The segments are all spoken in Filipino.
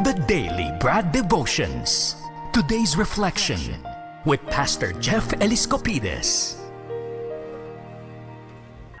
The Daily Brad Devotions. Today's reflection with Pastor Jeff Eliscopides.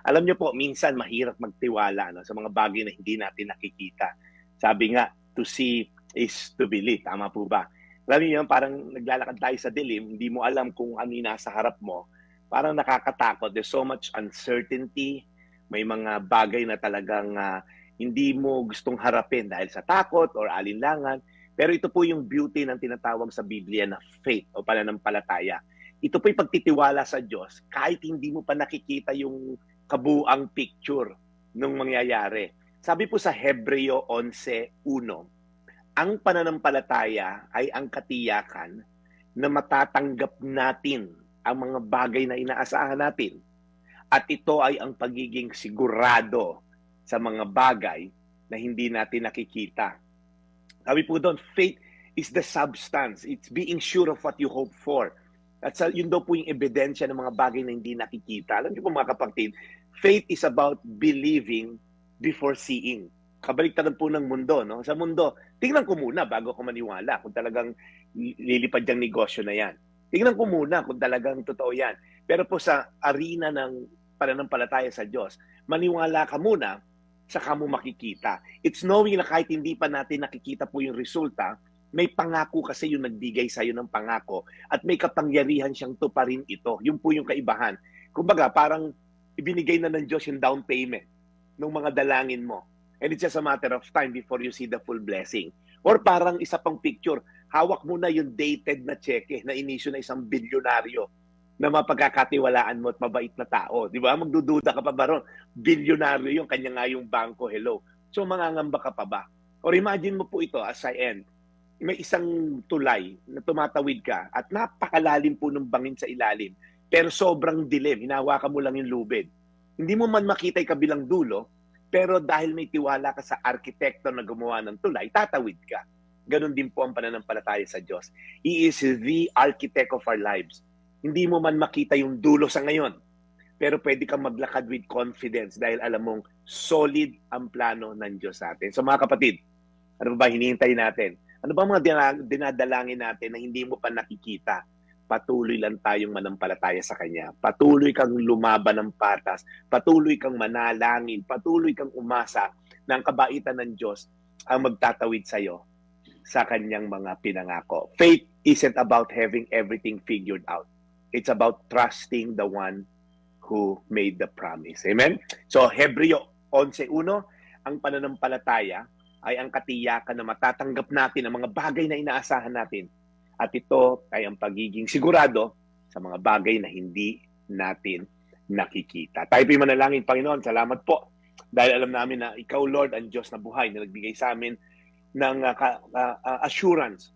Alam niyo po, minsan mahirap magtiwala no, sa mga bagay na hindi natin nakikita. Sabi nga, to see is to believe. Tama po ba? Alam niyo parang naglalakad tayo sa dilim, hindi mo alam kung ano yung nasa harap mo. Parang nakakatakot. There's so much uncertainty. May mga bagay na talagang ah, hindi mo gustong harapin dahil sa takot or alinlangan. Pero ito po yung beauty ng tinatawag sa Biblia na faith o pananampalataya. Ito po yung pagtitiwala sa Diyos kahit hindi mo pa nakikita yung kabuang picture nung mangyayari. Sabi po sa Hebreo 11.1, ang pananampalataya ay ang katiyakan na matatanggap natin ang mga bagay na inaasahan natin. At ito ay ang pagiging sigurado sa mga bagay na hindi natin nakikita. Sabi po doon, faith is the substance. It's being sure of what you hope for. At sa, yun daw po yung ebidensya ng mga bagay na hindi nakikita. Alam niyo po mga kapatid, faith is about believing before seeing. Kabaliktaran po ng mundo. No? Sa mundo, tingnan ko muna bago ko maniwala kung talagang lilipad yung negosyo na yan. Tingnan ko muna kung talagang totoo yan. Pero po sa arena ng pananampalataya sa Diyos, maniwala ka muna, saka mo makikita. It's knowing na kahit hindi pa natin nakikita po yung resulta, may pangako kasi yung nagbigay sa iyo ng pangako at may kapangyarihan siyang tuparin ito. Yun po yung kaibahan. Kumbaga, parang ibinigay na ng Diyos yung down payment ng mga dalangin mo. And it's just a matter of time before you see the full blessing. Or parang isa pang picture, hawak mo na yung dated na cheque na inisyo na isang bilyonaryo na mapagkakatiwalaan mo at mabait na tao. Di ba? Magdududa ka pa ba ron? Bilyonaryo yung kanya nga yung bangko, hello. So mangangamba ka pa ba? Or imagine mo po ito as I end. May isang tulay na tumatawid ka at napakalalim po ng bangin sa ilalim. Pero sobrang dilim, hinawakan mo lang yung lubid. Hindi mo man makita yung kabilang dulo, pero dahil may tiwala ka sa arkitekto na gumawa ng tulay, tatawid ka. Ganon din po ang pananampalataya sa Diyos. He is the architect of our lives. Hindi mo man makita yung dulo sa ngayon, pero pwede kang maglakad with confidence dahil alam mong solid ang plano ng Diyos sa atin. So mga kapatid, ano ba hinihintay natin? Ano ba mga dina- dinadalangin natin na hindi mo pa nakikita? Patuloy lang tayong manampalataya sa Kanya. Patuloy kang lumaban ng patas. Patuloy kang manalangin. Patuloy kang umasa ang kabaitan ng Diyos ang magtatawid sa iyo sa Kanyang mga pinangako. Faith isn't about having everything figured out. It's about trusting the one who made the promise. Amen? So, Hebreo 11.1, ang pananampalataya ay ang katiyakan na matatanggap natin ang mga bagay na inaasahan natin. At ito ay ang pagiging sigurado sa mga bagay na hindi natin nakikita. Tayo po yung manalangin, Panginoon. Salamat po. Dahil alam namin na Ikaw, Lord, ang Diyos na buhay na nagbigay sa amin ng uh, uh, assurance.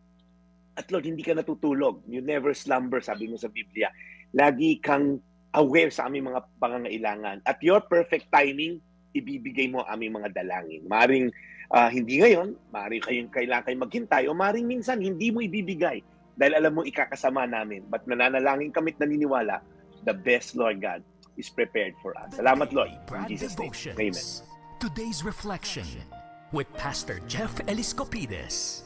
At Lord, hindi ka natutulog. You never slumber, sabi mo sa Biblia. Lagi kang aware sa aming mga pangangailangan. At your perfect timing, ibibigay mo aming mga dalangin. Maring ah, hindi ngayon, maring kayong kailangan kayo maghintay, o maring minsan hindi mo ibibigay dahil alam mo ikakasama namin. But nananalangin kami at naniniwala, the best, Lord God, is prepared for us. Salamat, Lord. In Jesus' name. Amen. Today's reflection with Pastor Jeff Eliscopides.